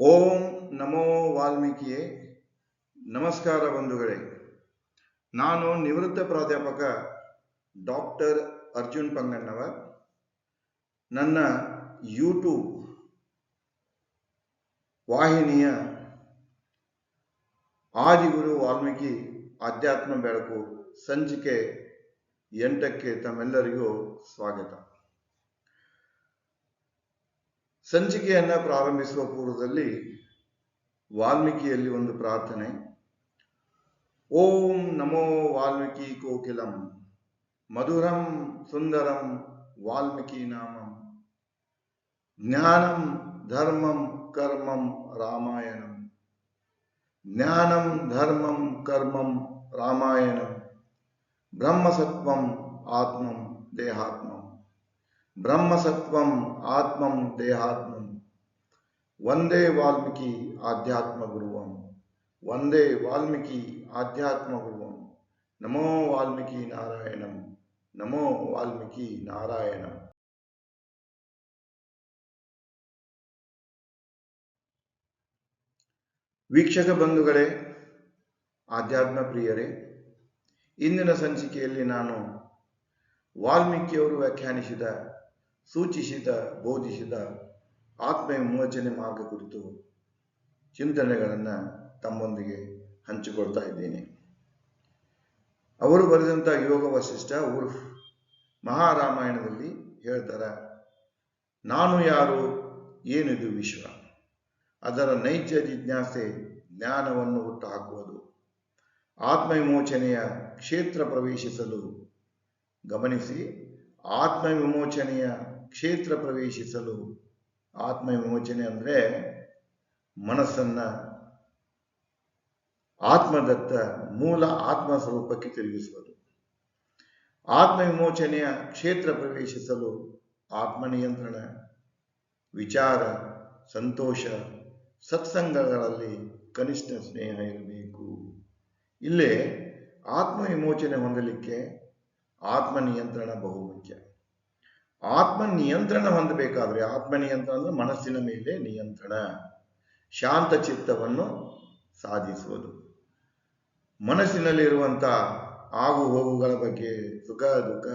ಓಂ ನಮೋ ವಾಲ್ಮೀಕಿಯೇ, ನಮಸ್ಕಾರ ಬಂಧುಗಳೇ. ನಾನು ನಿವೃತ್ತ ಪ್ರಾಧ್ಯಾಪಕ ಡಾಕ್ಟರ್ ಅರ್ಜುನ್ ಪಂಗಣ್ಣವ ನನ್ನ ಯೂಟ್ಯೂಬ್ ವಾಹಿನಿಯ ಆದಿಗುರು ವಾಲ್ಮೀಕಿ ಆಧ್ಯಾತ್ಮ ಬೆಳಕು ಸಂಚಿಕೆ ಎಂಟಕ್ಕೆ ತಮ್ಮೆಲ್ಲರಿಗೂ ಸ್ವಾಗತ. ಸಂಚಿಕೆಯನ್ನ ಪ್ರಾರಂಭಿಸುವ ಪೂರ್ವದಲ್ಲಿ ವಾಲ್ಮೀಕಿಯಲ್ಲಿ ಒಂದು ಪ್ರಾರ್ಥನೆ. ಓಂ ನಮೋ ವಾಲ್ಮೀಕಿ ಕೋಕಿಲಂ, ಮಧುರಂ ಸುಂದರಂ ವಾಲ್ಮೀಕಿ ನಾಮಂ, ಜ್ಞಾನಂ ಧರ್ಮಂ ಕರ್ಮಂ ರಾಮಾಯಣಂ, ಜ್ಞಾನಂ ಧರ್ಮಂ ಕರ್ಮಂ ರಾಮಾಯಣಂ, ಬ್ರಹ್ಮಸತ್ವಂ ಆತ್ಮಂ ದೇಹಾತ್ಮಂ. ಬ್ರಹ್ಮಸತ್ವಂ ಆತ್ಮಂ ದೇಹಾತ್ಮಂ. ಒಂದೇ ವಾಲ್ಮೀಕಿ ಆಧ್ಯಾತ್ಮ ಗುರುವಂ ಒಂದೇ ವಾಲ್ಮೀಕಿ ಆಧ್ಯಾತ್ಮ ಗುರುವಂ ನಮೋ ವಾಲ್ಮೀಕಿ ನಾರಾಯಣಂ. ನಮೋ ವಾಲ್ಮೀಕಿ ನಾರಾಯಣಂ. ವೀಕ್ಷಕ ಬಂಧುಗಳೇ, ಆಧ್ಯಾತ್ಮ ಪ್ರಿಯರೇ, ಇಂದಿನ ಸಂಚಿಕೆಯಲ್ಲಿ ನಾನು ವಾಲ್ಮೀಕಿಯವರು ವ್ಯಾಖ್ಯಾನಿಸಿದ ಸೂಚಿಸಿದ, ಬೋಧಿಸಿದ ಆತ್ಮ ವಿಮೋಚನೆ ಮಾರ್ಗ ಕುರಿತು ಚಿಂತನೆಗಳನ್ನು ತಮ್ಮೊಂದಿಗೆ ಹಂಚಿಕೊಳ್ತಾ ಇದ್ದೇನೆ. ಅವರು ಬರೆದಂಥ ಯೋಗ ವಶಿಷ್ಠ ಉರ್ಫ್ ಮಹಾರಾಮಾಯಣದಲ್ಲಿ ಹೇಳ್ತಾರೆ, ನಾನು ಯಾರು, ಏನಿದು ವಿಶ್ವ? ಅದರ ನೈಜ ಜಿಜ್ಞಾಸೆ ಜ್ಞಾನವನ್ನು ಹುಟ್ಟುಹಾಕುವುದು. ಆತ್ಮ ವಿಮೋಚನೆಯ ಕ್ಷೇತ್ರ ಪ್ರವೇಶಿಸಲು ಗಮನಿಸಿ, ಆತ್ಮ ವಿಮೋಚನೆಯ ಕ್ಷೇತ್ರ ಪ್ರವೇಶಿಸಲು ಆತ್ಮ ವಿಮೋಚನೆ ಅಂದರೆ ಮನಸ್ಸನ್ನ ಆತ್ಮದತ್ತ ಮೂಲ ಆತ್ಮ ಸ್ವರೂಪಕ್ಕೆ ತಿರುಗಿಸುವುದು. ಆತ್ಮ ವಿಮೋಚನೆಯ ಕ್ಷೇತ್ರ ಪ್ರವೇಶಿಸಲು ಆತ್ಮ ನಿಯಂತ್ರಣ, ವಿಚಾರ, ಸಂತೋಷ, ಸತ್ಸಂಗಗಳಲ್ಲಿ ಕನಿಷ್ಠ ಸ್ನೇಹ ಇರಬೇಕು. ಇಲ್ಲೇ ಆತ್ಮ ವಿಮೋಚನೆ ಹೊಂದಲಿಕ್ಕೆ ಆತ್ಮ ನಿಯಂತ್ರಣ ಬಹುಮುಖ್ಯ. ಆತ್ಮ ನಿಯಂತ್ರಣ ಹೊಂದಬೇಕಾದ್ರೆ ಆತ್ಮ ನಿಯಂತ್ರಣ ಅಂದ್ರೆ ಮನಸ್ಸಿನ ಮೇಲೆ ನಿಯಂತ್ರಣ. ಶಾಂತ ಚಿತ್ತವನ್ನು ಸಾಧಿಸುವುದು. ಮನಸ್ಸಿನಲ್ಲಿರುವಂಥ ಆಗು ಹೋಗುಗಳ ಬಗ್ಗೆ ಸುಖ, ದುಃಖ,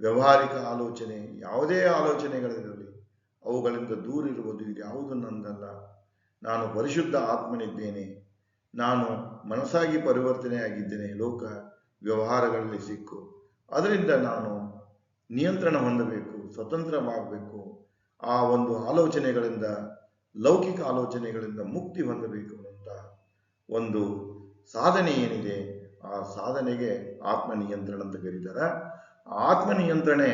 ವ್ಯವಹಾರಿಕ ಆಲೋಚನೆ, ಯಾವುದೇ ಆಲೋಚನೆಗಳಿರಲಿ, ಅವುಗಳಿಂದ ದೂರ ಇರುವುದು ಇದು ಯಾವುದು ನಂದಲ್ಲ. ನಾನು ಪರಿಶುದ್ಧ ಆತ್ಮನಿದ್ದೇನೆ. ನಾನು ಮನಸ್ಸಾಗಿ ಪರಿವರ್ತನೆಯಾಗಿದ್ದೇನೆ. ಲೋಕ ವ್ಯವಹಾರಗಳಲ್ಲಿ ಸಿಕ್ಕು. ಅದರಿಂದ ನಾನು ನಿಯಂತ್ರಣ ಹೊಂದಬೇಕು, ಸ್ವತಂತ್ರವಾಗಬೇಕು. ಆ ಒಂದು ಆಲೋಚನೆಗಳಿಂದ, ಲೌಕಿಕ ಆಲೋಚನೆಗಳಿಂದ ಮುಕ್ತಿ ಹೊಂದಬೇಕು ಅಂತ ಒಂದು ಸಾಧನೆ ಏನಿದೆ, ಆ ಸಾಧನೆಗೆ ಆತ್ಮ ನಿಯಂತ್ರಣ ಅಂತ ಕರೀತಾರೆ. ಆತ್ಮ ನಿಯಂತ್ರಣೆ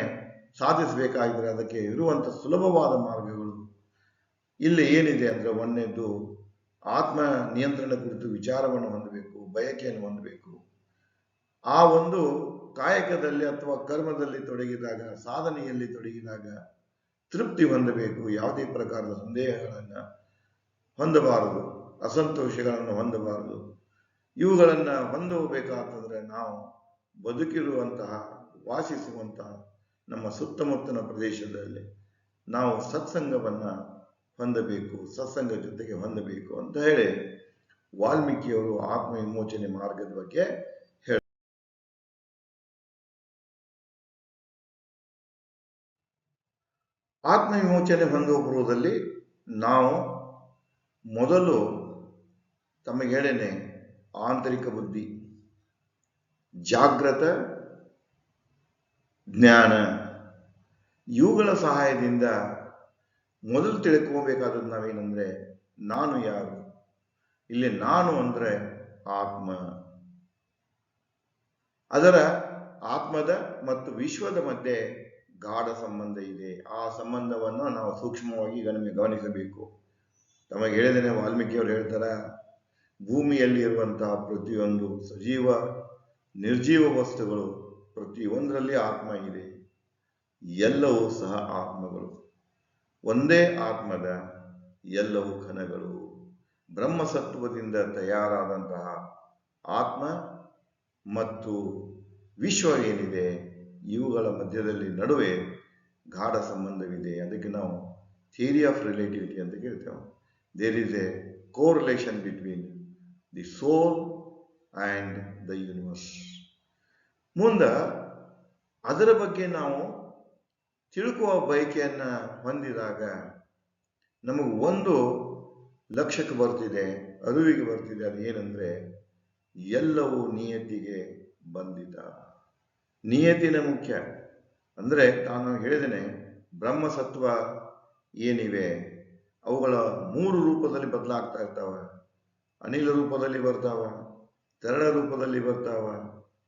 ಸಾಧಿಸಬೇಕಾಗಿದ್ರೆ ಅದಕ್ಕೆ ಇರುವಂಥ ಸುಲಭವಾದ ಮಾರ್ಗಗಳು ಇಲ್ಲಿ ಏನಿದೆ ಅಂದರೆ ಒಂದನೇದು ಆತ್ಮ ನಿಯಂತ್ರಣ ಕುರಿತು ವಿಚಾರವನ್ನು ಹೊಂದಬೇಕು, ಬಯಕೆಯನ್ನು ಹೊಂದಬೇಕು. ಆ ಒಂದು ಕಾಯಕದಲ್ಲಿ ಅಥವಾ ಕರ್ಮದಲ್ಲಿ ತೊಡಗಿದಾಗ, ಸಾಧನೆಯಲ್ಲಿ ತೊಡಗಿದಾಗ ತೃಪ್ತಿ ಹೊಂದಬೇಕು. ಯಾವುದೇ ಪ್ರಕಾರದ ಸಂದೇಹಗಳನ್ನು ಹೊಂದಬಾರದು. ಅಸಂತೋಷಗಳನ್ನು ಹೊಂದಬಾರದು. ಇವುಗಳನ್ನು ಹೊಂದಬೇಕಾತಂದ್ರೆ ನಾವು ಬದುಕಿರುವಂತಹ, ವಾಸಿಸುವಂತಹ ನಮ್ಮ ಸುತ್ತಮುತ್ತಲ ಪ್ರದೇಶದಲ್ಲಿ ನಾವು ಸತ್ಸಂಗವನ್ನು ಹೊಂದಬೇಕು, ಸತ್ಸಂಗ ಜೊತೆಗೆ ಹೊಂದಬೇಕು ಅಂತ ಹೇಳಿ ವಾಲ್ಮೀಕಿಯವರು ಆತ್ಮ ವಿಮೋಚನೆ ಮಾರ್ಗದ ಬಗ್ಗೆ ಹೇಳ ಆತ್ಮ ವಿಮೋಚನೆ ಹೊಂದುವ ಪೂರ್ವದಲ್ಲಿ ನಾವು ಮೊದಲು ತಮಗೆ ಹೇಳೇನೆ, ಆಂತರಿಕ ಬುದ್ಧಿ, ಜಾಗ್ರತ, ಜ್ಞಾನ, ಇವುಗಳ ಸಹಾಯದಿಂದ ಮೊದಲು ತಿಳ್ಕೋಬೇಕಾದದ್ದು ನಾವೇನಂದ್ರೆ ನಾನು ಯಾರು? ಇಲ್ಲಿ ನಾನು ಅಂದ್ರೆ ಆತ್ಮ. ಅದರ ಆತ್ಮದ ಮತ್ತು ವಿಶ್ವದ ಮಧ್ಯೆ ಗಾಢ ಸಂಬಂಧ ಇದೆ. ಆ ಸಂಬಂಧವನ್ನು ನಾವು ಸೂಕ್ಷ್ಮವಾಗಿ ಗಮನ ಗಮನಿಸಬೇಕು. ತಮಗೆ ಹೇಳಿದರೆ ವಾಲ್ಮೀಕಿಯವರು ಹೇಳ್ತಾರ, ಭೂಮಿಯಲ್ಲಿ ಇರುವಂತಹ ಪ್ರತಿಯೊಂದು ಸಜೀವ, ನಿರ್ಜೀವ ವಸ್ತುಗಳು ಪ್ರತಿಯೊಂದರಲ್ಲಿ ಆತ್ಮ ಇದೆ. ಎಲ್ಲವೂ ಸಹ ಆತ್ಮಗಳು. ಒಂದೇ ಆತ್ಮದ ಎಲ್ಲವೂ ಕಣಗಳು ಬ್ರಹ್ಮಸತ್ವದಿಂದ ತಯಾರಾದಂತಹ ಆತ್ಮ ಮತ್ತು ವಿಶ್ವ ಏನಿದೆ? ಇವುಗಳ ಮಧ್ಯದಲ್ಲಿ ನಡುವೆ ಗಾಢ ಸಂಬಂಧವಿದೆ ಅದಕ್ಕೆ ನಾವು ಥಿಯರಿ ಆಫ್ ರಿಲೇಟಿವಿಟಿ ಅಂತ ಕೇಳ್ತೇವೆ. There is a correlation between the soul and the universe ಮುಂದೆ ಅದರ ಬಗ್ಗೆ ನಾವು ತಿಳ್ಕುವ ಬಯಕೆಯನ್ನು ಹೊಂದಿದಾಗ ನಮಗೆ ಒಂದು ಲಕ್ಷಕ್ಕೆ ಬರ್ತಿದೆ, ಅರಿವಿಗೆ ಬರ್ತಿದೆ ಅದು ಏನಂದರೆ ಎಲ್ಲವೂ ನಿಯತಿಗೆ ಬಂದಿದ ನಿಯತಿನ ಮುಖ್ಯ. ಅಂದರೆ ನಾನು ಹೇಳಿದ್ದೇನೆ, ಬ್ರಹ್ಮಸತ್ವ ಏನಿವೆ, ಅವುಗಳ ಮೂರು ರೂಪದಲ್ಲಿ ಬದಲಾಗ್ತಾ ಇರ್ತಾವೆ. ಅನಿಲ ರೂಪದಲ್ಲಿ ಬರ್ತಾವ, ತರಳ ರೂಪದಲ್ಲಿ ಬರ್ತಾವ,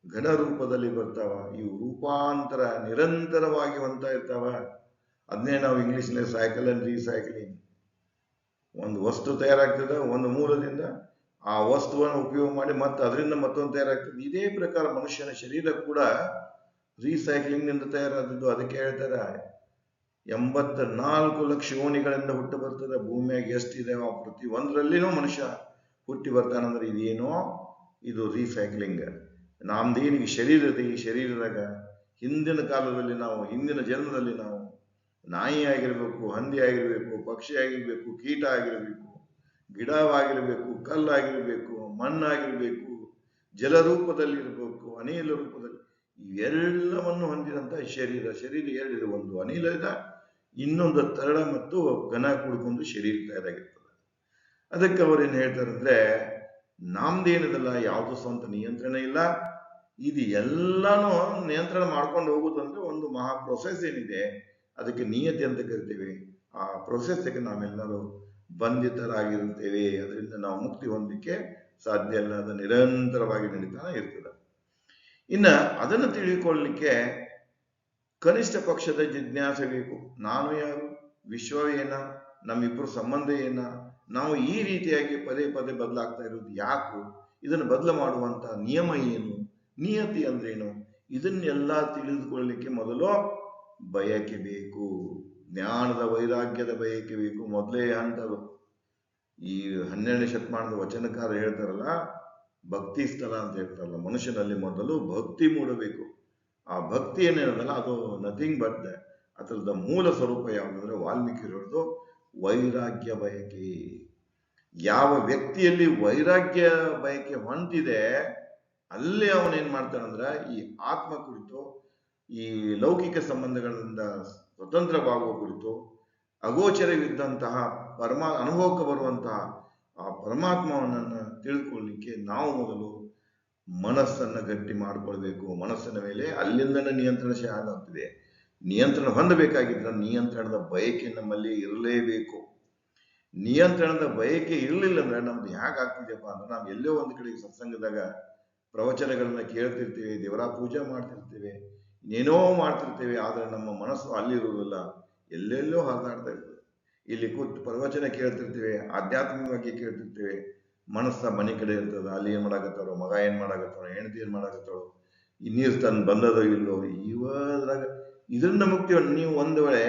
ಘನ ರೂಪದಲ್ಲಿ ಬರ್ತಾವ. ಇವು ರೂಪಾಂತರ ನಿರಂತರವಾಗಿ ಹೊಂತಾ ಇರ್ತಾವ. ಅದನ್ನೇ ನಾವು ಇಂಗ್ಲಿಷ್ನಲ್ಲಿ ಸೈಕಲ್ ಅಂಡ್ ರೀಸೈಕ್ಲಿಂಗ್ ಒಂದು ವಸ್ತು ತಯಾರಾಗ್ತದೆ, ಒಂದು ಮೂಲದಿಂದ ಆ ವಸ್ತುವನ್ನು ಉಪಯೋಗ ಮಾಡಿ ಮತ್ತೆ ಅದರಿಂದ ಮತ್ತೊಂದು ತಯಾರಾಗ್ತದೆ. ಇದೇ ಪ್ರಕಾರ ಮನುಷ್ಯನ ಶರೀರ ಕೂಡ ರೀಸೈಕ್ಲಿಂಗ್ನಿಂದ ತಯಾರಾದದ್ದು? ಅದಕ್ಕೆ ಹೇಳ್ತಾರೆ, ಎಂಬತ್ತ ನಾಲ್ಕು ಲಕ್ಷ ಓಣಿಗಳಿಂದ ಹುಟ್ಟು ಬರ್ತದೆ, ಭೂಮಿಯಾಗ ಎಷ್ಟಿದೆ ಪ್ರತಿ ಒಂದರಲ್ಲಿನೂ ಮನುಷ್ಯ ಹುಟ್ಟಿ ಬರ್ತಾನಂದ್ರೆ ಇದೇನೋ ಇದು ರೀಸೈಕ್ಲಿಂಗ್ ನಮ್ದೇನಿಗೆ ಶರೀರ ಇದೆ, ಈ ಶರೀರದಾಗ ಹಿಂದಿನ ಕಾಲದಲ್ಲಿ ನಾವು, ಹಿಂದಿನ ಜನ್ಮದಲ್ಲಿ ನಾವು ನಾಯಿ ಆಗಿರಬೇಕು, ಹಂದಿ ಆಗಿರಬೇಕು, ಪಕ್ಷಿ ಆಗಿರಬೇಕು, ಕೀಟ ಆಗಿರ್ಬೇಕು ಗಿಡವಾಗಿರ್ಬೇಕು ಕಲ್ಲಾಗಿರ್ಬೇಕು ಮಣ್ಣಾಗಿರ್ಬೇಕು ಜಲರೂಪದಲ್ಲಿರ್ಬೇಕು, ಅನಿಲ ರೂಪದಲ್ಲಿ ಇವೆಲ್ಲವನ್ನು ಹೊಂದಿದಂತ ಶರೀರ. ಶರೀರ ಎರಡಿದೆ ಒಂದು ಅನಿಲದ ಇನ್ನೊಂದು ತರಳ ಮತ್ತು ಘನ ಕೂಡ್ಕೊಂಡು ಶರೀರ ತಯಾರಾಗಿರ್ತದೆ. ಅದಕ್ಕೆ ಅವ್ರೇನ್ ಹೇಳ್ತಾರೆ ಅಂದ್ರೆ ನಮ್ದೇನದಲ್ಲ ಯಾವುದು ಸ್ವಂತ ನಿಯಂತ್ರಣ ಇಲ್ಲ. ಇದು ಎಲ್ಲಾನು ನಿಯಂತ್ರಣ ಮಾಡ್ಕೊಂಡು ಹೋಗುದಂದ್ರೆ ಒಂದು ಮಹಾ ಪ್ರೊಸೆಸ್ ಏನಿದೆ, ಅದಕ್ಕೆ ನಿಯತಿ ಅಂತ ಕರಿತೇವೆ. ಆ ಪ್ರೊಸೆಸ್ಗೆ ನಾವೆಲ್ಲರೂ ಬಂಧಿತರಾಗಿರುತ್ತೇವೆ. ಅದರಿಂದ ನಾವು ಮುಕ್ತಿ ಹೊಂದಲಿಕ್ಕೆ ಸಾಧ್ಯ ಇಲ್ಲ ಅದು ನಿರಂತರವಾಗಿ ನಡೀತಾನೆ ಇರ್ತದೆ. ಇನ್ನ ಅದನ್ನು ತಿಳಿದುಕೊಳ್ಳಲಿಕ್ಕೆ ಕನಿಷ್ಠ ಪಕ್ಷದ ಜಿಜ್ಞಾಸೆ ಬೇಕು. ನಾನು ಯಾರು? ವಿಶ್ವವೇನ ನಮ್ಮಿಬ್ಬರು ಸಂಬಂಧ ಏನ? ನಾವು ಈ ರೀತಿಯಾಗಿ ಪದೇ ಪದೇ ಬದಲಾಗ್ತಾ ಇರೋದು ಯಾಕು? ಇದನ್ನು ಬದಲು ಮಾಡುವಂತ ನಿಯಮ ಏನು? ನಿಯತಿ ಅಂದ್ರೇನು? ಇದನ್ನೆಲ್ಲ ತಿಳಿದುಕೊಳ್ಳಲಿಕ್ಕೆ ಮೊದಲು ಬಯಕೆ ಬೇಕು. ಜ್ಞಾನದ ವೈರಾಗ್ಯದ ಬಯಕೆ ಬೇಕು ಮೊದಲೇ ಹಂತದು ಈ ಹನ್ನೆರಡನೇ ಶತಮಾನದ ವಚನಕಾರ ಹೇಳ್ತಾರಲ್ಲ ಭಕ್ತಿ ಸ್ಥಳ ಅಂತ ಹೇಳ್ತಾರಲ್ಲ, ಮನುಷ್ಯನಲ್ಲಿ ಮೊದಲು ಭಕ್ತಿ ಮೂಡಬೇಕು. ಆ ಭಕ್ತಿ ಏನಿರೋದಲ್ಲ ಅದು ನಥಿಂಗ್ ಬಟ್ ದ ಅದರದ ಮೂಲ ಸ್ವರೂಪ ಯಾವುದಂದ್ರೆ ವಾಲ್ಮೀಕಿ ಹೇಳೋದು ವೈರಾಗ್ಯ ಬಯಕೆ. ಯಾವ ವ್ಯಕ್ತಿಯಲ್ಲಿ ವೈರಾಗ್ಯ ಬಯಕೆ ಹೊಂಟಿದೆ ಅಲ್ಲಿ ಅವನೇನ್ ಮಾಡ್ತಾನಂದ್ರೆ ಈ ಆತ್ಮ ಕುರಿತು, ಈ ಲೌಕಿಕ ಸಂಬಂಧಗಳಿಂದ ಸ್ವತಂತ್ರವಾಗುವ ಕುರಿತು, ಅಗೋಚರವಿದ್ದಂತಹ ಪರಮ ಅನುಭವಕ್ಕೆ ಬರುವಂತಹ ಆ ಪರಮಾತ್ಮವನ್ನು ತಿಳ್ಕೊಳ್ಳಿಕ್ಕೆ ನಾವು ಮೊದಲು ಮನಸ್ಸನ್ನು ಗಟ್ಟಿ ಮಾಡಿಕೊಳ್ಬೇಕು. ಮನಸ್ಸಿನ ಮೇಲೆ ಅಲ್ಲಿಂದನೇ ನಿಯಂತ್ರಣ ಆಗ್ತಿದೆ ನಿಯಂತ್ರಣ ಹೊಂದಬೇಕಾಗಿದ್ರೆ ನಿಯಂತ್ರಣದ ಬಯಕೆ ನಮ್ಮಲ್ಲಿ ಇರಲೇಬೇಕು. ನಿಯಂತ್ರಣದ ಬಯಕೆ ಇರಲಿಲ್ಲ ಅಂದ್ರೆ ನಮ್ದು ಹೇಗಾಗ್ತಿದೆಯಪ್ಪ ಅಂದ್ರೆ ನಾವು ಎಲ್ಲೋ ಒಂದು ಕಡೆ ಸತ್ಸಂಗದಾಗ ಪ್ರವಚನಗಳನ್ನ ಕೇಳ್ತಿರ್ತೀವಿ, ದೇವರ ಪೂಜೆ ಮಾಡ್ತಿರ್ತೀವಿ, ಇನ್ನೇನೋ ಮಾಡ್ತಿರ್ತೇವೆ, ಆದ್ರೆ ನಮ್ಮ ಮನಸ್ಸು ಅಲ್ಲಿರುವುದಿಲ್ಲ. ಎಲ್ಲೆಲ್ಲೋ ಹರಿದಾಡ್ತಾ ಇಲ್ಲಿ ಕೂತು ಪ್ರವಚನ ಕೇಳ್ತಿರ್ತೀವಿ, ಆಧ್ಯಾತ್ಮಿಕವಾಗಿ ಕೇಳ್ತಿರ್ತೀವಿ. ಮನಸ್ಸ ಮನೆ ಕಡೆ ಇರ್ತದೆ, ಅಲ್ಲಿ ಏನ್ ಮಾಡಾಕತ್ತಾರೋ, ಮಗ ಏನ್ ಮಾಡಾಕತ್ತಾರೋ, ಹೆಂಡತಿ ಏನ್ ಮಾಡಾಕತ್ತಾಳೋ ಈ ನೀರು ತನ್ನ ಬಂದದೋ ಇಲ್ಲೋ, ಇವದ್ರಾಗ ಇದರಿಂದ ಮುಕ್ತಿ ನೀವು ಒಂದು ವೇಳೆ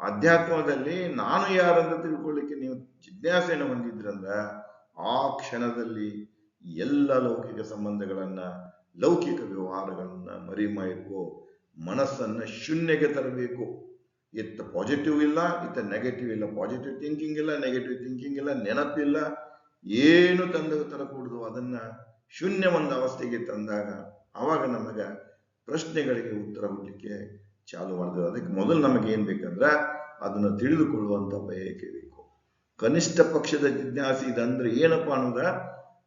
ಅಧ್ಯಾತ್ಮದಲ್ಲಿ ನಾನು ಯಾರಂತ ತಿಳ್ಕೊಳ್ಳಿಕ್ಕೆ ನೀವು ಜಿಜ್ಞಾಸೆಯನ್ನು ಹೊಂದಿದ್ರಂದ್ರ, ಆ ಕ್ಷಣದಲ್ಲಿ ಎಲ್ಲ ಲೌಕಿಕ ಸಂಬಂಧಗಳನ್ನ, ಲೌಕಿಕ ವ್ಯವಹಾರಗಳನ್ನ ಮರಿಮಾಯಕು ಮನಸ್ಸನ್ನ ಶೂನ್ಯಕ್ಕೆ ತರಬೇಕು. ಇತ್ತ ಪಾಸಿಟಿವ್ ಇಲ್ಲ, ಇತ್ತ ನೆಗೆಟಿವ್ ಇಲ್ಲ. ಪಾಸಿಟಿವ್ ಥಿಂಕಿಂಗ್ ಇಲ್ಲ ನೆಗೆಟಿವ್ ಥಿಂಕಿಂಗ್ ಇಲ್ಲ ನೆನಪಿಲ್ಲ ಏನು ತಂದ ತರಕೂಡದು ಅದನ್ನ ಶೂನ್ಯ ಒಂದು ಅವಸ್ಥೆಗೆ ತಂದಾಗ ಅವಾಗ ನಮಗೆ ಪ್ರಶ್ನೆಗಳಿಗೆ ಉತ್ತರ ಹುಡ್ಲಿಕ್ಕೆ ಚಾಲು ಮಾಡ್ತದೆ. ಅದಕ್ಕೆ ಮೊದಲು ನಮಗೆ ಏನ್ ಬೇಕಂದ್ರೆ ಅದನ್ನ ತಿಳಿದುಕೊಳ್ಳುವಂತ ಬಯಕೆ ಬೇಕು. ಕನಿಷ್ಠ ಪಕ್ಷದ ಜಿಜ್ಞಾಸೆ ಇದಂದ್ರೆ ಏನಪ್ಪಾ ಅನ್ನೋದ್ರ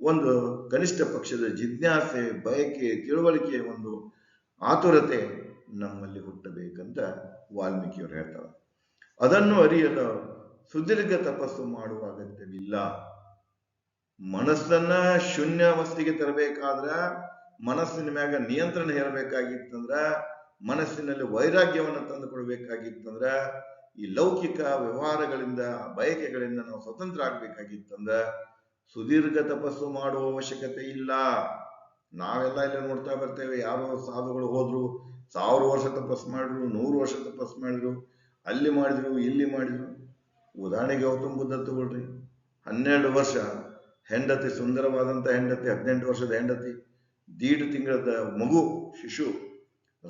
ಒಂದು ಕನಿಷ್ಠ ಪಕ್ಷದ ಜಿಜ್ಞಾಸೆ, ಬಯಕೆ ತಿಳುವಳಿಕೆ ಒಂದು ಆತುರತೆ ನಮ್ಮಲ್ಲಿ ಹುಟ್ಟಬೇಕಂತ ವಾಲ್ಮೀಕಿಯವರು ಹೇಳ್ತಾರೆ. ಅದನ್ನು ಅರಿಯಲು ಸುದೀರ್ಘ ತಪಸ್ಸು ಮಾಡುವ ಅಗತ್ಯವಿಲ್ಲ. ಮನಸ್ಸನ್ನ ಶೂನ್ಯಾವಸ್ಥೆಗೆ ತರಬೇಕಾದ್ರ ಮನಸ್ಸಿನ ಮ್ಯಾಗ ನಿಯಂತ್ರಣ ಹೇರಬೇಕಾಗಿತ್ತಂದ್ರ, ಮನಸ್ಸಿನಲ್ಲಿ ವೈರಾಗ್ಯವನ್ನು ತಂದು ಕೊಡ್ಬೇಕಾಗಿತ್ತಂದ್ರ ಈ ಲೌಕಿಕ ವ್ಯವಹಾರಗಳಿಂದ, ಬಯಕೆಗಳಿಂದ ನಾವು ಸ್ವತಂತ್ರ ಆಗ್ಬೇಕಾಗಿತ್ತಂದ್ರ ಸುದೀರ್ಘ ತಪಸ್ಸು ಮಾಡುವ ಅವಶ್ಯಕತೆ ಇಲ್ಲ. ನಾವೆಲ್ಲ ಇಲ್ಲಿ ನೋಡ್ತಾ ಬರ್ತೇವೆ, ಯಾರೋ ಸಾಧುಗಳು ಹೋದ್ರು ಸಾವಿರ ವರ್ಷ ತಪಸ್ ಮಾಡಿದ್ರು, ನೂರು ವರ್ಷ ತಪಸ್ ಮಾಡಿದ್ರು, ಅಲ್ಲಿ ಮಾಡಿದ್ರು, ಇಲ್ಲಿ ಮಾಡಿದ್ರು. ಉದಾಹರಣೆಗೆ ಗೌತಮ್ ಬುದ್ಧ ತಗೊಳ್ರಿ. ಹನ್ನೆರಡು ವರ್ಷ, ಹೆಂಡತಿ, ಸುಂದರವಾದಂತ ಹೆಂಡತಿ, ಹದಿನೆಂಟು ವರ್ಷದ ಹೆಂಡತಿ, ದೀಡ್ ತಿಂಗಳದ ಮಗು, ಶಿಶು,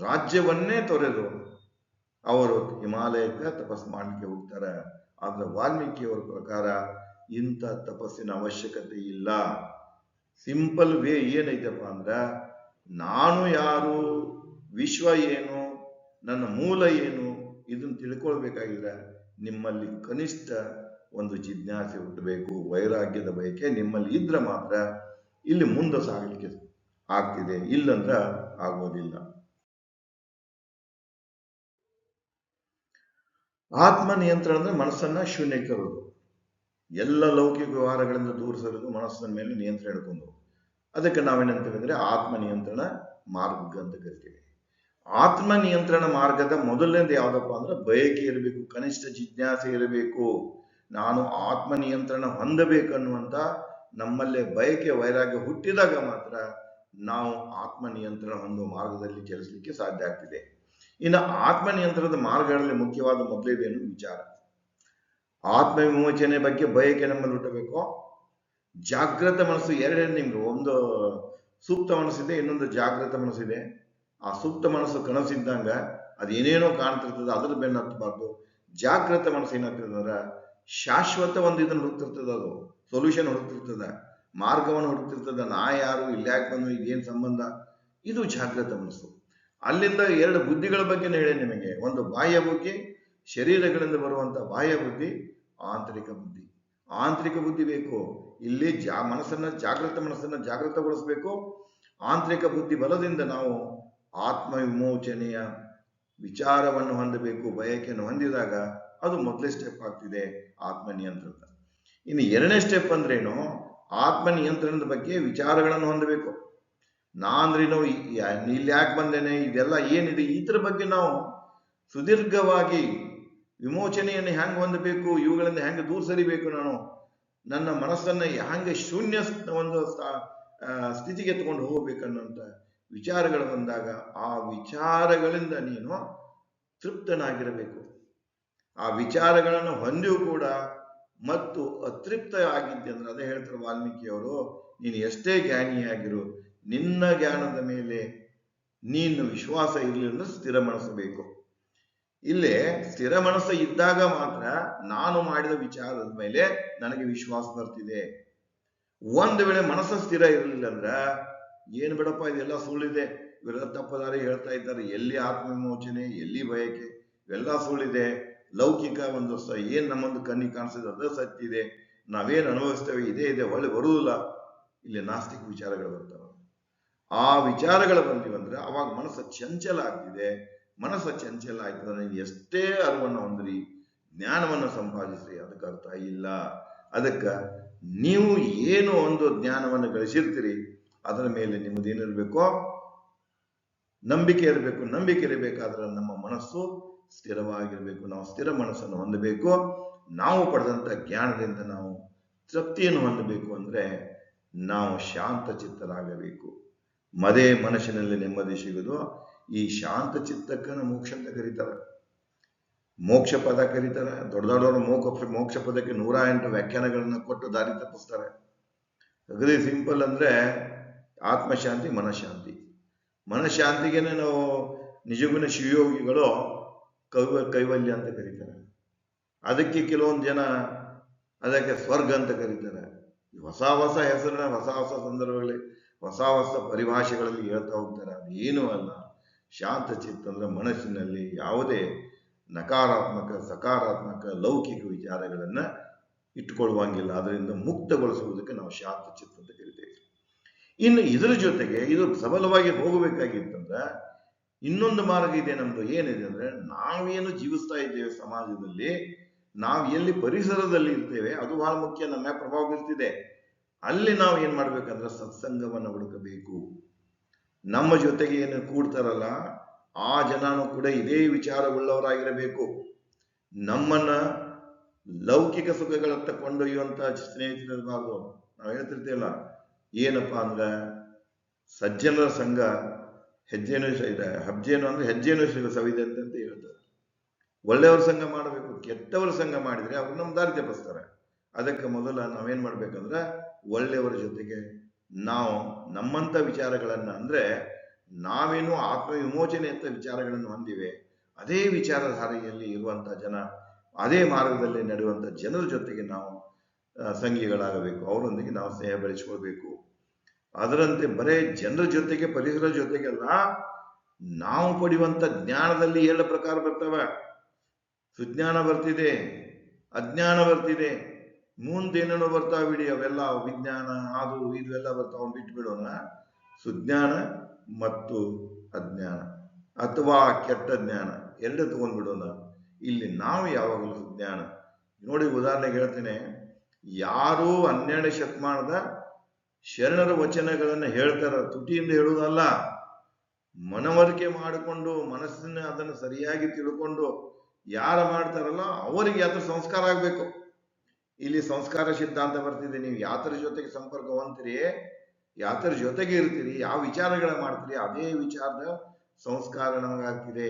ರಾಜ್ಯವನ್ನೇ ತೊರೆದು ಅವರು ಹಿಮಾಲಯಕ್ಕೆ ತಪಸ್ ಮಾಡಲಿಕ್ಕೆ ಹೋಗ್ತಾರೆ. ಆದರೆ ವಾಲ್ಮೀಕಿಯವರ ಪ್ರಕಾರ ಇಂಥ ತಪಸ್ಸಿನ ಅವಶ್ಯಕತೆ ಇಲ್ಲ. ಸಿಂಪಲ್ ವೇ ಏನೈತಪ್ಪ ಅಂದ್ರೆ, ನಾನು ಯಾರು ವಿಶ್ವ ಏನು, ನನ್ನ ಮೂಲ ಏನು, ಇದನ್ನು ತಿಳ್ಕೊಳ್ಬೇಕಾಗಿದ್ರೆ ನಿಮ್ಮಲ್ಲಿ ಕನಿಷ್ಠ ಒಂದು ಜಿಜ್ಞಾಸೆ ಹುಟ್ಟಬೇಕು, ವೈರಾಗ್ಯದ ಬಯಕೆ ನಿಮ್ಮಲ್ಲಿ ಇದ್ರೆ ಮಾತ್ರ ಇಲ್ಲಿ ಮುಂದೆ ಸಾಗಲಿಕ್ಕೆ ಆಗ್ತಿದೆ, ಇಲ್ಲಂದ್ರೆ ಆಗೋದಿಲ್ಲ. ಆತ್ಮ ನಿಯಂತ್ರಣ ಅಂದ್ರೆ ಮನಸ್ಸನ್ನ ಶೂನ್ಯಕ್ಕೆ ತರೋದು ಎಲ್ಲ ಲೌಕಿಕ ವ್ಯವಹಾರಗಳಿಂದ ದೂರ ಸರಿದು ಮನಸ್ಸಿನ ಮೇಲೆ ನಿಯಂತ್ರಣ ಇಡ್ಕೊಂಡು ಅದಕ್ಕೆ ನಾವೇನಂತೀವಿ ಅಂದ್ರೆ ಆತ್ಮ ನಿಯಂತ್ರಣ ಮಾರ್ಗ ಅಂತ ಕರಿತೀವಿ. ಆತ್ಮ ನಿಯಂತ್ರಣ ಮಾರ್ಗದ ಮೊದಲನೇದು ಯಾವುದಪ್ಪ ಅಂದ್ರೆ ಬಯಕೆ ಇರಬೇಕು, ಕನಿಷ್ಠ ಜಿಜ್ಞಾಸೆ ಇರಬೇಕು. ನಾನು ಆತ್ಮ ನಿಯಂತ್ರಣ ಹೊಂದಬೇಕನ್ನುವಂತ ನಮ್ಮಲ್ಲೇ ಬಯಕೆ ವೈರಾಗ್ಯ ಹುಟ್ಟಿದಾಗ ಮಾತ್ರ ನಾವು ಆತ್ಮ ನಿಯಂತ್ರಣ ಹೊಂದುವ ಮಾರ್ಗದಲ್ಲಿ ಚಲಿಸಲಿಕ್ಕೆ ಸಾಧ್ಯ ಆಗ್ತಿದೆ. ಇನ್ನು ಆತ್ಮ ನಿಯಂತ್ರಣದ ಮಾರ್ಗಗಳಲ್ಲಿ ಮುಖ್ಯವಾದ ಮೊದಲೇದೇನು ವಿಚಾರ. ಆತ್ಮ ವಿಮೋಚನೆ ಬಗ್ಗೆ ಬಯಕೆ ನಮ್ಮಲ್ಲಿ ಹುಟ್ಟಬೇಕು? ಜಾಗೃತ ಮನಸ್ಸು ಎರಡೇ ನಿಮ್ಗೆ, ಒಂದು ಸೂಕ್ತ ಮನಸ್ಸಿದೆ, ಇನ್ನೊಂದು ಜಾಗೃತ ಮನಸ್ಸಿದೆ. ಆ ಸೂಕ್ತ ಮನಸ್ಸು ಕನಸಿದ್ದಂಗ ಏನೇನೋ ಕಾಣ್ತಿರ್ತದೆ, ಅದ್ರ ಬೆನ್ನ ಹತ್ತಬಾರ್ದು ಜಾಗೃತ ಮನಸ್ಸು ಏನಾಗ್ತದಂದ್ರೆ ಶಾಶ್ವತ ಒಂದು ಇದನ್ನು ಹುಡುಕ್ತಿರ್ತದೆ ಅದು. ಸೊಲ್ಯೂಷನ್ ಹುಡುಕ್ತಿರ್ತದೆ. ಮಾರ್ಗವನ್ನು ಹುಡುಕ್ತಿರ್ತದೆ. ನಾ ಯಾರು, ಇಲ್ಲಿ ಯಾಕೆ ಬಂದು ಇದೇನು ಸಂಬಂಧ? ಇದು ಜಾಗೃತ ಮನಸ್ಸು. ಅಲ್ಲಿಂದ ಎರಡು ಬುದ್ಧಿಗಳ ಬಗ್ಗೆ ಹೇಳಿ ನಿಮಗೆ. ಒಂದು ಬಾಹ್ಯ ಬುದ್ಧಿ, ಶರೀರಗಳಿಂದ ಬರುವಂತ ಬಾಹ್ಯ ಬುದ್ಧಿ, ಆಂತರಿಕ ಬುದ್ಧಿ. ಆಂತರಿಕ ಬುದ್ಧಿ ಬೇಕು. ಇಲ್ಲಿ ಜಾ ಮನಸ್ಸನ್ನ ಜಾಗೃತ ಮನಸ್ಸನ್ನ ಜಾಗೃತಗೊಳಿಸಬೇಕು ಆಂತರಿಕ ಬುದ್ಧಿ ಬಲದಿಂದ ನಾವು ಆತ್ಮ ವಿಮೋಚನೆಯ ವಿಚಾರವನ್ನು ಹೊಂದಬೇಕು, ಬಯಕೆಯನ್ನು ಹೊಂದಿದಾಗ ಅದು ಮೊದಲೇ ಸ್ಟೆಪ್ ಆಗ್ತಿದೆ ಆತ್ಮ ನಿಯಂತ್ರಣ ಇನ್ನು ಎರಡನೇ ಸ್ಟೆಪ್ ಅಂದ್ರೇನು? ಆತ್ಮ ನಿಯಂತ್ರಣದ ಬಗ್ಗೆ ವಿಚಾರಗಳನ್ನು ಹೊಂದಬೇಕು. ನಾ ಅಂದ್ರೇನು ಇಲ್ಲಿ ಯಾಕೆ ಬಂದೇನೆ? ಇದೆಲ್ಲ ಏನಿದೆ? ಇದ್ರ ಬಗ್ಗೆ ನಾವು ಸುದೀರ್ಘವಾಗಿ ವಿಮೋಚನೆಯನ್ನು ಹ್ಯಾಂಗ್ ಹೊಂದಬೇಕು? ಇವುಗಳಿಂದ ಹೆಂಗೆ ದೂರ ಸರಿಬೇಕು ನಾನು? ನನ್ನ ಮನಸ್ಸನ್ನ ಹೆಂಗೆ ಶೂನ್ಯ ಒಂದು ಸ್ಥಿತಿಗೆ ತಗೊಂಡು ಹೋಗ್ಬೇಕನ್ನುವಂತ ವಿಚಾರಗಳು ಬಂದಾಗ ಆ ವಿಚಾರಗಳಿಂದ ನೀನು ತೃಪ್ತನಾಗಿರಬೇಕು. ಆ ವಿಚಾರಗಳನ್ನು ಹೊಂದಿಯೂ ಕೂಡ ಮತ್ತು ಅತೃಪ್ತ ಆಗಿದ್ದೆ ಅಂದ್ರೆ ಅದೇ ಹೇಳ್ತಾರೆ ವಾಲ್ಮೀಕಿಯವರು, ನೀನು ಎಷ್ಟೇ ಜ್ಞಾನಿಯಾಗಿರು, ನಿನ್ನ ಜ್ಞಾನದ ಮೇಲೆ ನೀನು ವಿಶ್ವಾಸ ಇರಲಿ ಅಂದ್ರೆ ಸ್ಥಿರ ಮನಸ್ಸು ಬೇಕು ಇಲ್ಲೇ ಸ್ಥಿರ ಮನಸ್ಸು ಇದ್ದಾಗ ಮಾತ್ರ ನಾನು ಮಾಡಿದ ವಿಚಾರದ ಮೇಲೆ ನನಗೆ ವಿಶ್ವಾಸ ಬರ್ತಿದೆ. ಒಂದು ವೇಳೆ ಮನಸ್ಸು ಸ್ಥಿರ ಇರಲಿಲ್ಲ ಅಂದ್ರ ಏನ್ ಬಿಡಪ್ಪ, ಇದೆಲ್ಲ ಸುಳ್ಳಿದೆ. ಇವೆಲ್ಲ ತಪ್ಪದಾರಿ ಹೇಳ್ತಾ ಇದ್ದಾರೆ. ಎಲ್ಲಿ ಆತ್ಮವಿಮೋಚನೆ, ಎಲ್ಲಿ ಬಯಕೆ, ಇವೆಲ್ಲ ಸುಳ್ಳಿದೆ. ಲೌಕಿಕ ಒಂದು ಏನ್ ನಮ್ಮೊಂದು ಕಣ್ಣಿಗೆ ಕಾಣಿಸಿದೆ, ಅದ ಸತ್ಯ ಇದೆ. ನಾವೇನು ಅನುಭವಿಸ್ತೇವೆ, ಇದೇ ಇದೆ, ಒಳ್ಳೆ ಬರುವುದಿಲ್ಲ. ಇಲ್ಲಿ ನಾಸ್ತಿಕ ವಿಚಾರಗಳು ಬರ್ತಾವೆ. ಆ ವಿಚಾರಗಳು ಬಂದಿವಂದ್ರೆ ಅವಾಗ ಮನಸ್ಸು ಚಂಚಲ ಆಗ್ತಿದೆ. ಮನಸ್ಸು ಚಂಚಲ ಆಯ್ತದೆ ನೀವು ಎಷ್ಟೇ ಅರಿವನ್ನು ಹೊಂದ್ರಿ, ಜ್ಞಾನವನ್ನು ಸಂಪಾದಿಸ್ರಿ, ಅದಕ್ಕೆ ಅರ್ಥ ಇಲ್ಲ. ಅದಕ್ಕ ನೀವು ಏನು ಒಂದು ಜ್ಞಾನವನ್ನು ಗಳಿಸಿರ್ತೀರಿ ಅದರ ಮೇಲೆ ನಿಮ್ಮದೇನಿರಬೇಕೋ ನಂಬಿಕೆ ಇರಬೇಕು, ನಂಬಿಕೆ ಇರಬೇಕಾದ್ರೆ ನಮ್ಮ ಮನಸ್ಸು ಸ್ಥಿರವಾಗಿರಬೇಕು. ನಾವು ಸ್ಥಿರ ಮನಸ್ಸನ್ನು ಹೊಂದಬೇಕು. ನಾವು ಪಡೆದಂತ ಜ್ಞಾನದಿಂದ ನಾವು ತೃಪ್ತಿಯನ್ನು ಹೊಂದಬೇಕು ಅಂದ್ರೆ ನಾವು ಶಾಂತ ಚಿತ್ತರಾಗಬೇಕು. ಮದೇ ಮನಸ್ಸಿನಲ್ಲಿ ನೆಮ್ಮದಿ ಸಿಗೋದು. ಈ ಶಾಂತ ಚಿತ್ತಕ್ಕನ ಮೋಕ್ಷ ಅಂತ ಕರೀತಾರೆ. ಮೋಕ್ಷ ಪದ ಕರೀತಾರೆ. ದೊಡ್ಡ ದೊಡ್ಡವರು ಮೋಕ್ಷ ಮೋಕ್ಷ ಪದಕ್ಕೆ ನೂರ ಎಂಟು ವ್ಯಾಖ್ಯಾನಗಳನ್ನ ಕೊಟ್ಟು ದಾರಿ ತಪ್ಪಿಸ್ತಾರೆ. ಅಗದಿ ಸಿಂಪಲ್ ಅಂದ್ರೆ ಆತ್ಮಶಾಂತಿ, ಮನಃಶಾಂತಿ. ಮನಃಶಾಂತಿಗೆನೆ ನಾವು ನಿಜಗುಣ ಶಿವಯೋಗಿಗಳು ಕೈವ, ಕೈವಲ್ಯ ಅಂತ ಕರೀತಾರೆ. ಅದಕ್ಕೆ ಕೆಲವೊಂದು ಜನ ಅದಕ್ಕೆ ಸ್ವರ್ಗ ಅಂತ ಕರೀತಾರೆ. ಹೊಸ ಹೊಸ ಹೆಸರಿನ ಹೊಸ ಹೊಸ ಸಂದರ್ಭಗಳಲ್ಲಿ, ಹೊಸ ಹೊಸ ಪರಿಭಾಷೆಗಳಲ್ಲಿ ಹೇಳ್ತಾ ಹೋಗ್ತಾರೆ. ಅದು ಏನೂ ಅಲ್ಲ. ಶಾಂತ ಚಿತ್ತ ಅಂದ್ರೆ ಮನಸ್ಸಿನಲ್ಲಿ ಯಾವುದೇ ನಕಾರಾತ್ಮಕ, ಸಕಾರಾತ್ಮಕ, ಲೌಕಿಕ ವಿಚಾರಗಳನ್ನು ಇಟ್ಟುಕೊಳ್ಳುವಂಗಿಲ್ಲ. ಅದರಿಂದ ಮುಕ್ತಗೊಳಿಸುವುದಕ್ಕೆ ನಾವು ಶಾಂತ ಚಿತ್ತ ಅಂತ ಇನ್ನು ಇದರ ಜೊತೆಗೆ ಇದು ಸಬಲವಾಗಿ ಹೋಗಬೇಕಾಗಿತ್ತಂದ್ರೆ ಇನ್ನೊಂದು ಮಾರ್ಗ ಇದೆ ನಮ್ದು. ಏನಿದೆ ಅಂದ್ರೆ ನಾವೇನು ಜೀವಿಸ್ತಾ ಇದ್ದೇವೆ ಸಮಾಜದಲ್ಲಿ, ನಾವು ಎಲ್ಲಿ ಪರಿಸರದಲ್ಲಿ ಇರ್ತೇವೆ, ಅದು ಬಹಳ ಮುಖ್ಯ, ನಮ್ಮ ಪ್ರಭಾವ ಬೀರ್ತಿದೆ. ಅಲ್ಲಿ ನಾವು ಏನ್ ಮಾಡ್ಬೇಕಂದ್ರೆ ಸತ್ಸಂಗವನ್ನು ಹುಡುಕಬೇಕು. ನಮ್ಮ ಜೊತೆಗೆ ಏನು ಕೂಡ್ತಾರಲ್ಲ, ಆ ಜನನು ಕೂಡ ಇದೇ ವಿಚಾರವುಳ್ಳವರಾಗಿರಬೇಕು. ನಮ್ಮನ್ನ ಲೌಕಿಕ ಸುಖಗಳತ್ತ ಕೊಂಡೊಯ್ಯುವಂತ ಸ್ನೇಹಿತರಿರಬಾರ್ದು. ನಾವು ಹೇಳ್ತಿರ್ತೇವಲ್ಲ ಏನಪ್ಪಾ ಅಂದ್ರೆ ಸಜ್ಜನರ ಸಂಘ ಹೆಜ್ಜೆನೂ ಇದೆ. ಹಬ್ಜೇನು ಅಂದ್ರೆ ಹೆಜ್ಜೆನೂ ಸವಿದೆ ಅಂತ ಹೇಳ್ತಾರೆ. ಒಳ್ಳೆಯವ್ರ ಸಂಘ ಮಾಡಬೇಕು, ಕೆಟ್ಟವರ ಸಂಘ ಮಾಡಿದ್ರೆ ಅವ್ರು ನಮ್ಮ ದಾರಿ ತಪ್ಪಿಸ್ತಾರೆ. ಅದಕ್ಕೆ ಮೊದಲು ನಾವೇನ್ ಮಾಡ್ಬೇಕಂದ್ರೆ ಒಳ್ಳೆಯವರ ಜೊತೆಗೆ ನಾವು ನಮ್ಮಂತ ವಿಚಾರಗಳನ್ನು ಅಂದ್ರೆ ನಾವೇನು ಆತ್ಮ ವಿಮೋಚನೆ ಅಂತ ವಿಚಾರಗಳನ್ನು ಹೊಂದಿವೆ, ಅದೇ ವಿಚಾರಧಾರೆಯಲ್ಲಿ ಇರುವಂತ ಜನ, ಅದೇ ಮಾರ್ಗದಲ್ಲಿ ನಡೆಯುವಂಥ ಜನರ ಜೊತೆಗೆ ನಾವು ಸಂಘಿಗಳಾಗಬೇಕು. ಅವರೊಂದಿಗೆ ನಾವು ಸ್ನೇಹ ಬೆಳೆಸ್ಕೊಳ್ಬೇಕು. ಅದರಂತೆ ಬರೇ ಜನರ ಜೊತೆಗೆ, ಪರಿಸರ ಜೊತೆಗೆಲ್ಲ ನಾವು ಪಡೆಯುವಂಥ ಜ್ಞಾನದಲ್ಲಿ ಎರಡು ಪ್ರಕಾರ ಬರ್ತವೆ. ಸುಜ್ಞಾನ ಬರ್ತಿದೆ, ಅಜ್ಞಾನ ಬರ್ತಿದೆ, ಮುಂದೇನೇನೋ ಬರ್ತಾವ ಬಿಡಿ, ಅವೆಲ್ಲ ವಿಜ್ಞಾನ, ಅದು ಇದು ಎಲ್ಲ ಬರ್ತಾವ ಬಿಟ್ಟು ಬಿಡೋಣ. ಸುಜ್ಞಾನ ಮತ್ತು ಅಜ್ಞಾನ ಅಥವಾ ಕೆಟ್ಟ ಜ್ಞಾನ ಎರಡು ತಗೊಂಡ್ಬಿಡೋಣ ಇಲ್ಲಿ ನಾವು ಯಾವಾಗಲೂ ಸುಜ್ಞಾನ. ನೋಡಿ, ಉದಾಹರಣೆಗೆ ಹೇಳ್ತೇನೆ ಯಾರು ಹನ್ನೆರಡು ಶತಮಾನದ ಶರಣರ ವಚನಗಳನ್ನು ಹೇಳ್ತಾರ. ತುಟಿಯಿಂದ ಹೇಳುವುದಲ್ಲ, ಮನವರಿಕೆ ಮಾಡಿಕೊಂಡು, ಮನಸ್ಸಿನ ಅದನ್ನು ಸರಿಯಾಗಿ ತಿಳ್ಕೊಂಡು ಯಾರು ಮಾಡ್ತಾರಲ್ಲ, ಅವರಿಗೆ ಅದ್ರ ಸಂಸ್ಕಾರ ಆಗ್ಬೇಕು. ಇಲ್ಲಿ ಸಂಸ್ಕಾರ ಸಿದ್ಧಾಂತ ಬರ್ತಿದೆ. ನೀವು ಯಾತ್ರ ಜೊತೆಗೆ ಸಂಪರ್ಕ ಹೊಂದ್ತೀರಿ ಯಾತ್ರ ಜೊತೆಗೆ ಇರ್ತೀರಿ, ಯಾವ ವಿಚಾರಗಳ ಮಾಡ್ತೀರಿ, ಅದೇ ವಿಚಾರದ ಸಂಸ್ಕಾರ ನಮಗಾಗ್ತಿದೆ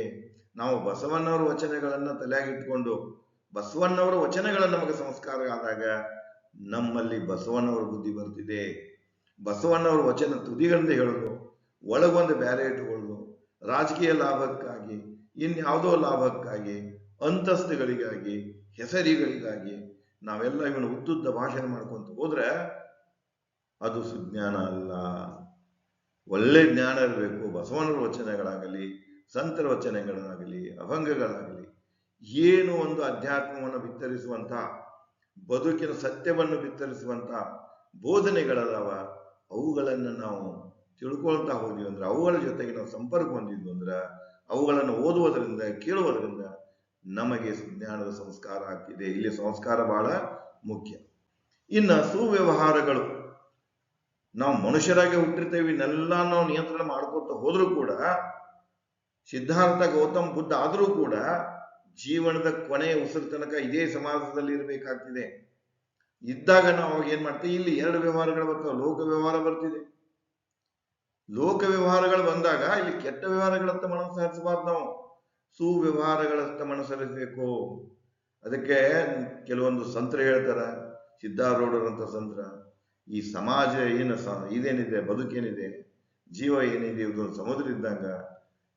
ನಾವು ಬಸವಣ್ಣವರ ವಚನಗಳನ್ನ ತಲೆಯಾಗಿಟ್ಕೊಂಡು ಬಸವಣ್ಣವರ ವಚನಗಳ ನಮಗೆ ಸಂಸ್ಕಾರ ಆದಾಗ ನಮ್ಮಲ್ಲಿ ಬಸವಣ್ಣವರ ಬುದ್ಧಿ ಬರ್ತಿದೆ. ಬಸವಣ್ಣವರ ವಚನ ತುದಿಗಳಿಂದ ಹೇಳೋದು ಒಳಗೊಂದು ಬ್ಯಾರೆ ಇಟ್ಟುಕೊಳ್ಳೋದು ರಾಜಕೀಯ ಲಾಭಕ್ಕಾಗಿ, ಇನ್ಯಾವುದೋ ಲಾಭಕ್ಕಾಗಿ, ಅಂತಸ್ತುಗಳಿಗಾಗಿ, ಹೆಸರಿಗಳಿಗಾಗಿ ನಾವೆಲ್ಲ ಇವನು ಉದ್ದುದ್ದ ಭಾಷಣ ಮಾಡ್ಕೊಂತ ಹೋದ್ರೆ ಅದು ಸುಜ್ಞಾನ ಅಲ್ಲ. ಒಳ್ಳೆ ಜ್ಞಾನ ಇರಬೇಕು. ಬಸವಣ್ಣರ ವಚನಗಳಾಗಲಿ, ಸಂತರ ವಚನಗಳಾಗಲಿ, ಅಭಂಗಗಳಾಗಲಿ, ಏನು ಒಂದು ಅಧ್ಯಾತ್ಮವನ್ನು ಬಿತ್ತರಿಸುವಂತ ಬದುಕಿನ ಸತ್ಯವನ್ನು ಬಿತ್ತರಿಸುವಂತ ಬೋಧನೆಗಳದಾವ ಅವುಗಳನ್ನು ನಾವು ತಿಳ್ಕೊಳ್ತಾ ಹೋದ್ವಿ ಅಂದ್ರೆ ಅವುಗಳ ಜೊತೆಗೆ ನಾವು ಸಂಪರ್ಕ ಹೊಂದಿದ್ವಿ ಅಂದ್ರೆ ಅವುಗಳನ್ನು ಓದುವುದರಿಂದ, ಕೇಳುವುದರಿಂದ ನಮಗೆ ಜ್ಞಾನದ ಸಂಸ್ಕಾರ ಆಗ್ತಿದೆ. ಇಲ್ಲಿ ಸಂಸ್ಕಾರ ಬಹಳ ಮುಖ್ಯ. ಇನ್ನ ಸುವ್ಯವಹಾರಗಳು. ನಾವು ಮನುಷ್ಯರಾಗಿ ಹುಟ್ಟಿರ್ತೇವೆ, ಇನ್ನೆಲ್ಲ ನಾವು ನಿಯಂತ್ರಣ ಮಾಡ್ಕೊತ ಹೋದ್ರೂ ಕೂಡ, ಸಿದ್ಧಾರ್ಥ, ಗೌತಮ್, ಬುದ್ಧ ಆದರೂ ಕೂಡ ಜೀವನದ ಕೊನೆಯ ಉಸಿರು ತನಕ ಇದೇ ಸಮಾಜದಲ್ಲಿ ಇರಬೇಕಾಗ್ತಿದೆ. ಇದ್ದಾಗ ನಾವು ಅವಾಗ ಏನ್ ಮಾಡ್ತೀವಿ ಇಲ್ಲಿ ಎರಡು ವ್ಯವಹಾರಗಳು ಬರ್ತಾವೆ. ಲೋಕ ವ್ಯವಹಾರ ಬರ್ತಿದೆ. ಲೋಕ ವ್ಯವಹಾರಗಳು ಬಂದಾಗ ಇಲ್ಲಿ ಕೆಟ್ಟ ವ್ಯವಹಾರಗಳತ್ತ ಮನಸ್ಸು ಹರಿಸಬಾರ್ದು ನಾವು. ಸುವ್ಯವಹಾರಗಳತ್ತ ಮನಸ್ಸರಿಸಬೇಕು ಅದಕ್ಕೆ ಕೆಲವೊಂದು ಸಂತ್ರ ಹೇಳ್ತಾರ ಸಿದ್ಧಾರೂಢರಂತ ಸಂತ್ರ. ಈ ಸಮಾಜ ಏನು ಇದೇನಿದೆ, ಬದುಕೇನಿದೆ, ಜೀವ ಏನಿದೆ ಇದೊಂದು ಸಮುದ್ರ ಇದ್ದಾಗ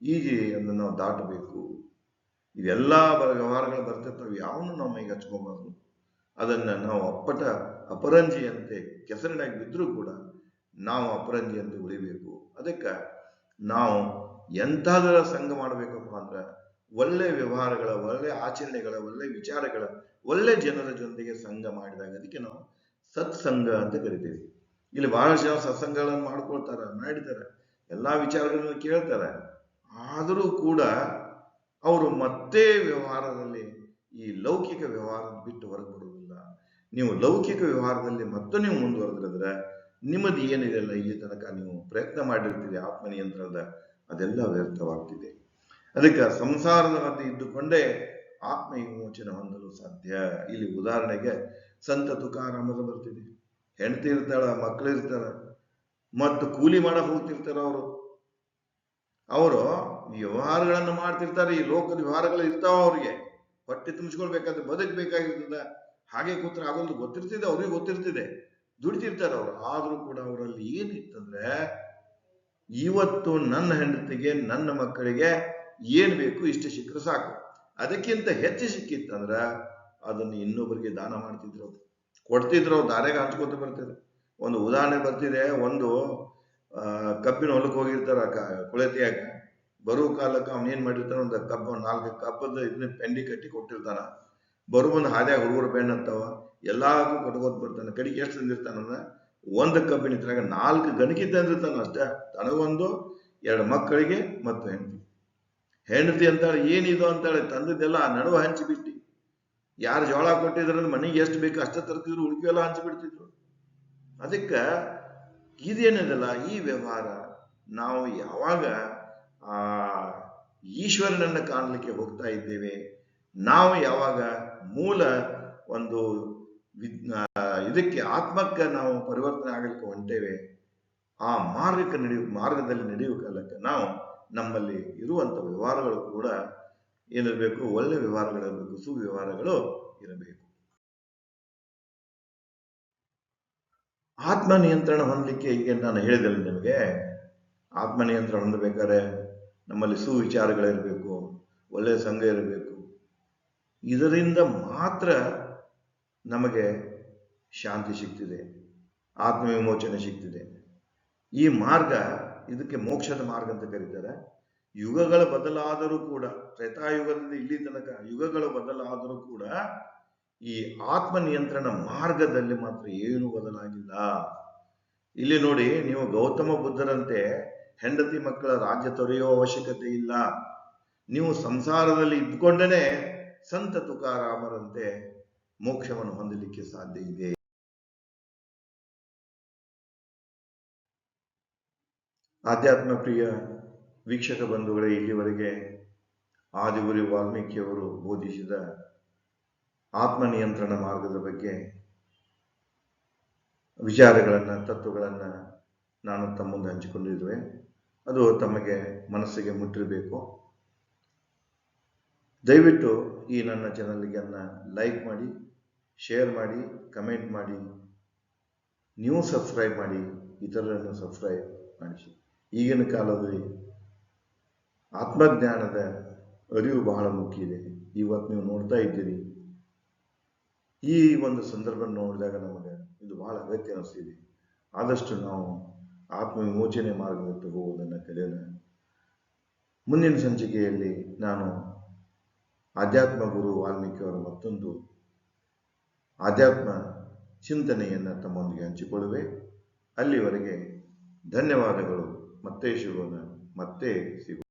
ಈಜಿ ಅದನ್ನು ನಾವು ದಾಟಬೇಕು. ಇವೆಲ್ಲ ವ್ಯವಹಾರಗಳು ಬರ್ತಿರ್ತವೆ ಯಾವನು ನಾವು ಮೈಗೆ ಹಚ್ಕೊಬಾರ್ದು. ಅದನ್ನ ನಾವು ಅಪ್ಪಟ ಅಪರಂಜಿಯಂತೆ ಕೆಸರಿನಾಗಿ ಬಿದ್ದರೂ ಕೂಡ ನಾವು ಅಪರಂಜಿ ಅಪರಂಜಿಯಂತೆ ಉಳಿಬೇಕು. ಅದಕ್ಕೆ ನಾವು ಎಂಥದರ ಸಂಘ ಮಾಡಬೇಕಪ್ಪ ಅಂದ್ರೆ ಒಳ್ಳೆ ವ್ಯವಹಾರಗಳ, ಒಳ್ಳೆ ಆಚರಣೆಗಳ, ಒಳ್ಳೆ ವಿಚಾರಗಳ, ಒಳ್ಳೆ ಜನರ ಜೊತೆಗೆ ಸಂಘ ಮಾಡಿದಾಗ ಅದಕ್ಕೆ ನಾವು ಸತ್ಸಂಗ ಅಂತ ಕರಿತೀವಿ. ಇಲ್ಲಿ ಬಹಳಷ್ಟು ಜನ ಸತ್ಸಂಗಗಳನ್ನು ಮಾಡ್ಕೊಳ್ತಾರೆ ಮಾಡಿದ್ದಾರೆ ಎಲ್ಲಾ ವಿಚಾರಗಳನ್ನು ಕೇಳ್ತಾರೆ. ಆದರೂ ಕೂಡ ಅವರು ಮತ್ತೆ ವ್ಯವಹಾರದಲ್ಲಿ ಈ ಲೌಕಿಕ ವ್ಯವಹಾರ ಬಿಟ್ಟು ಹೊರಗೆ ಬರುವುದಿಲ್ಲ. ನೀವು ಲೌಕಿಕ ವ್ಯವಹಾರದಲ್ಲಿ ಮತ್ತೆ ನೀವು ಮುಂದುವರೆದ್ರೆ ನಿಮ್ಮದು ಏನಿದೆಲ್ಲ ಇಲ್ಲಿ ತನಕ ನೀವು ಪ್ರಯತ್ನ ಮಾಡಿರ್ತೀರಿ. ಆತ್ಮನಿಯಂತ್ರಣದ ಅದೆಲ್ಲ ವ್ಯರ್ಥವಾಗ್ತಿದೆ. ಅದಕ್ಕೆ ಸಂಸಾರದ ಮಧ್ಯೆ ಇದ್ದುಕೊಂಡೇ ಆತ್ಮ ವಿಮೋಚನೆ ಹೊಂದಲು ಸಾಧ್ಯ. ಇಲ್ಲಿ ಉದಾಹರಣೆಗೆ ಸಂತ ತುಕಾರಾಮದ ಬರ್ತಿದೆ. ಹೆಂಡತಿ ಇರ್ತಾಳ ಮಕ್ಕಳು ಇರ್ತಾರ, ಮತ್ತು ಕೂಲಿ ಮಾಡ ಹೋಗ್ತಿರ್ತಾರ ಅವರು. ಅವರು ವ್ಯವಹಾರಗಳನ್ನು ಮಾಡ್ತಿರ್ತಾರೆ, ಈ ಲೋಕದ ವ್ಯವಹಾರಗಳು ಇರ್ತಾವ ಅವ್ರಿಗೆ. ಹೊಟ್ಟೆ ತುಂಬಿಸ್ಕೊಳ್ಬೇಕಾದ್ರೆ ಬದುಕಬೇಕಾಗಿರ್ತದ. ಹಾಗೆ ಕೂತ್ರೆ ಆಗೋದು ಗೊತ್ತಿರ್ತಿದೆ, ಅವ್ರಿಗೆ ಗೊತ್ತಿರ್ತಿದೆ. ದುಡಿತಿರ್ತಾರೆ ಅವ್ರು. ಆದರೂ ಕೂಡ ಅವರಲ್ಲಿ ಏನಿತ್ತಂದ್ರೆ, ಇವತ್ತು ನನ್ನ ಹೆಂಡತಿಗೆ, ನನ್ನ ಮಕ್ಕಳಿಗೆ ಏನ್ ಬೇಕು ಇಷ್ಟು ಸಿಕ್ಕರೆ ಸಾಕು. ಅದಕ್ಕಿಂತ ಹೆಚ್ಚು ಸಿಕ್ಕಿತ್ತಂದ್ರ, ಅದನ್ನು ಇನ್ನೊಬ್ಬರಿಗೆ ದಾನ ಮಾಡ್ತಿದ್ರು. ಕೊಡ್ತಿದ್ರು ಅವ್ರು ದಾರೆಗೆ ಹಂಚ್ಕೊತ ಬರ್ತಿದ್ರು. ಒಂದು ಉದಾಹರಣೆ ಬರ್ತಿದೆ. ಒಂದು ಕಬ್ಬಿನ ಹೊಲಕ್ಕೆ ಹೋಗಿರ್ತಾರ ಕೊಳೆತಿಯಾಗ. ಬರುವ ಕಾಲಕ್ಕೆ ಅವ್ನ ಏನ್ ಮಾಡಿರ್ತಾನ ಒಂದು ಕಬ್ಬ ನಾಲ್ಕು ಕಬ್ಬದ ಇದನ್ನ ಪೆಂಡಿ ಕಟ್ಟಿ ಕೊಟ್ಟಿರ್ತಾನ. ಒಂದು ಹಾದ್ಯಾಗ ಹುಡುಗರು ಬೆಣ್ಣ ಅಂತಾವ ಎಲ್ಲಾರ್ಗೂ ಬರ್ತಾನೆ. ಕಡಿಗೆ ಎಷ್ಟು ತಂದಿರ್ತಾನಂದ್ರ ಒಂದು ಕಬ್ಬಿನ ಇದ್ರಾಗ ನಾಲ್ಕು ಗಣಕಿ ತಂದಿರ್ತಾನ ಅಷ್ಟೇ. ತನಗೊಂದು ಎರಡು ಮಕ್ಕಳಿಗೆ ಮತ್ತು ಹೆಂಡತಿ. ಹೆಂಡತಿ ಅಂತಾಳೆ ಏನಿದು ಅಂತಾಳೆ, ತಂದದ್ದೆಲ್ಲ ಆ ನಡುವೆ ಹಂಚಿಬಿಟ್ಟು ಯಾರು ಜೋಳ ಕೊಟ್ಟಿದ್ರಂದ್ರೆ ಮನೆಗೆ ಎಷ್ಟು ಬೇಕು ಅಷ್ಟೇ ತರ್ತಿದ್ರು ಉಳಿಕೆಲ್ಲ ಹಂಚಿಬಿಡ್ತಿದ್ರು ಅದಕ್ಕೆ ಇದೇನಿದಲ್ಲ, ಈ ವ್ಯವಹಾರ ನಾವು ಯಾವಾಗ ಆ ಈಶ್ವರನನ್ನು ಕಾಣಲಿಕ್ಕೆ ಹೋಗ್ತಾ ಇದ್ದೇವೆ. ನಾವು ಯಾವಾಗ ಮೂಲ ಒಂದು ಇದಕ್ಕೆ ಆತ್ಮಕ್ಕೆ ನಾವು ಪರಿವರ್ತನೆ ಆಗಲಿಕ್ಕೆ ಹೊಂಟೇವೆ, ಆ ಮಾರ್ಗಕ್ಕೆ ನಡೆಯುವ ಮಾರ್ಗದಲ್ಲಿ ನಡೆಯುವ ಕಾಲಕ್ಕೆ ನಾವು ನಮ್ಮಲ್ಲಿ ಇರುವಂಥ ವ್ಯವಹಾರಗಳು ಕೂಡ ಏನಿರಬೇಕು, ಒಳ್ಳೆ ವ್ಯವಹಾರಗಳಿರಬೇಕು ಸುವ್ಯವಹಾರಗಳು ಇರಬೇಕು. ಆತ್ಮ ನಿಯಂತ್ರಣ ಹೊಂದಲಿಕ್ಕೆ ಈಗ ನಾನು ಹೇಳಿದಲ್ಲ ನಿಮಗೆ, ಆತ್ಮ ನಿಯಂತ್ರಣ ಹೊಂದಬೇಕಾದ್ರೆ ನಮ್ಮಲ್ಲಿ ಸುವಿಚಾರಗಳಿರಬೇಕು ಒಳ್ಳೆಯ ಸಂಘ ಇರಬೇಕು. ಇದರಿಂದ ಮಾತ್ರ ನಮಗೆ ಶಾಂತಿ ಸಿಗ್ತಿದೆ, ಆತ್ಮವಿಮೋಚನೆ ಸಿಗ್ತಿದೆ. ಈ ಮಾರ್ಗ ಇದಕ್ಕೆ ಮೋಕ್ಷದ ಮಾರ್ಗ ಅಂತ ಕರೀತಾರೆ. ಯುಗಗಳ ಬದಲಾದರೂ ಕೂಡ ತ್ರೇತಾಯುಗದಿಂದ ಇಲ್ಲಿ ತನಕ ಯುಗಗಳು ಬದಲಾದರೂ ಕೂಡ ಈ ಆತ್ಮ ನಿಯಂತ್ರಣ ಮಾರ್ಗದಲ್ಲಿ ಮಾತ್ರ ಏನು ಬದಲಾಗಿಲ್ಲ. ಇಲ್ಲಿ ನೋಡಿ, ನೀವು ಗೌತಮ ಬುದ್ಧರಂತೆ ಹೆಂಡತಿ ಮಕ್ಕಳ ರಾಜ್ಯ ತೊರೆಯುವ ಅವಶ್ಯಕತೆ ಇಲ್ಲ. ನೀವು ಸಂಸಾರದಲ್ಲಿ ಇದ್ದುಕೊಂಡೇ ಸಂತ ತುಕಾರಾಮರಂತೆ ಮೋಕ್ಷವನ್ನು ಹೊಂದಲಿಕ್ಕೆ ಸಾಧ್ಯ ಇದೆ. ಆಧ್ಯಾತ್ಮ ಪ್ರಿಯ ವೀಕ್ಷಕ ಬಂಧುಗಳೇ, ಇಲ್ಲಿವರೆಗೆ ಆದಿಗುರಿ ವಾಲ್ಮೀಕಿಯವರು ಬೋಧಿಸಿದ ಆತ್ಮ ನಿಯಂತ್ರಣ ಮಾರ್ಗದ ಬಗ್ಗೆ ವಿಚಾರಗಳನ್ನು, ತತ್ವಗಳನ್ನು ನಾನು ತಮ್ಮ ಮುಂದೆ ಹಂಚಿಕೊಂಡಿರುವೆ ಅದು ತಮಗೆ ಮನಸ್ಸಿಗೆ ಮುಟ್ಟಿರಬೇಕು. ದಯವಿಟ್ಟು ಈ ನನ್ನ ಚಾನಲ್ಗೆ ಲೈಕ್ ಮಾಡಿ ಶೇರ್ ಮಾಡಿ ಕಮೆಂಟ್ ಮಾಡಿ, ನೀವು ಸಬ್ಸ್ಕ್ರೈಬ್ ಮಾಡಿ, ಇತರರನ್ನು ಸಬ್ಸ್ಕ್ರೈಬ್ ಮಾಡಿಸಿ. ಈಗಿನ ಕಾಲದಲ್ಲಿ ಆತ್ಮಜ್ಞಾನದ ಅರಿವು ಬಹಳ ಮುಖ್ಯ ಇದೆ. ಇವತ್ತು ನೀವು ನೋಡ್ತಾ ಇದ್ದೀರಿ. ಈ ಒಂದು ಸಂದರ್ಭ ನೋಡಿದಾಗ ನಮಗೆ ಇದು ಬಹಳ ಅಗತ್ಯ ಅನಿಸ್ತಿದೆ. ಆದಷ್ಟು ನಾವು ಆತ್ಮ ವಿಮೋಚನೆ ಮಾರ್ಗದತ್ತ ಹೋಗುವುದನ್ನು ಕಲಿಯೋಣ. ಮುಂದಿನ ಸಂಚಿಕೆಯಲ್ಲಿ ನಾನು ಆಧ್ಯಾತ್ಮ ಗುರು ವಾಲ್ಮೀಕಿಯವರ ಮತ್ತೊಂದು ಆಧ್ಯಾತ್ಮ ಚಿಂತನೆಯನ್ನು ತಮ್ಮೊಂದಿಗೆ ಹಂಚಿಕೊಳ್ಳುವೆ. ಅಲ್ಲಿವರೆಗೆ ಧನ್ಯವಾದಗಳು. ಮತ್ತೆ ಶಿವನ ಮತ್ತೆ ಸಿಗೋಣ.